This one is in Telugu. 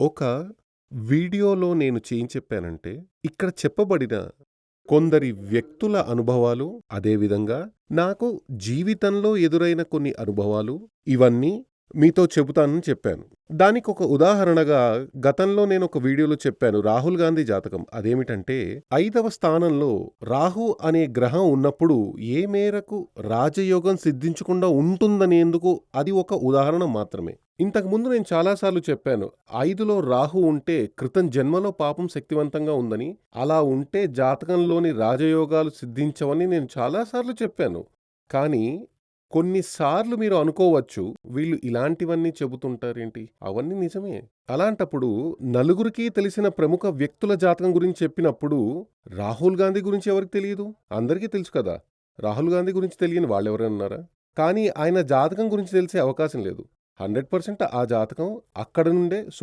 ఒక వీడియోలో నేను చేయించెప్పానంటే ఇక్కడ చెప్పబడిన కొందరి వ్యక్తుల అనుభవాలు, అదేవిధంగా నాకు జీవితంలో ఎదురైన కొన్ని అనుభవాలు, ఇవన్నీ మీతో చెబుతానని చెప్పాను. దానికి ఒక ఉదాహరణగా గతంలో నేను ఒక వీడియోలో చెప్పాను 'రాహుల్ గాంధీ జాతకం'. అదేమిటంటే, ఐదవ స్థానంలో రాహు అనే గ్రహం ఉన్నప్పుడు ఏ మేరకు రాజయోగం సిద్ధించకుండా ఉంటుందనేందుకు అది ఒక ఉదాహరణ మాత్రమే. ఇంతకుముందు నేను చాలాసార్లు చెప్పాను. ఐదులో రాహు ఉంటే క్రితం జన్మలో పాపం శక్తివంతంగా ఉందని, అలా ఉంటే జాతకంలోని రాజయోగాలు సిద్ధించవని నేను చాలాసార్లు చెప్పాను. కానీ కొన్నిసార్లు మీరు అనుకోవచ్చు, వీళ్ళు ఇలాంటివన్నీ చెబుతుంటారేంటి? అవన్నీ నిజమే. అలాంటప్పుడు నలుగురికీ తెలిసిన ప్రముఖ వ్యక్తుల జాతకం గురించి చెప్పినప్పుడు, రాహుల్ గాంధీ గురించి ఎవరికి తెలియదు అందరికీ తెలుసు కదా! రాహుల్ గాంధీ గురించి తెలియని వాళ్ళెవరన్నారా కానీ ఆయన జాతకం గురించి తెలిసే అవకాశం లేదు. హండ్రెడ్ పర్సెంట్ ఆ జాతకం అక్కడ నుండే సో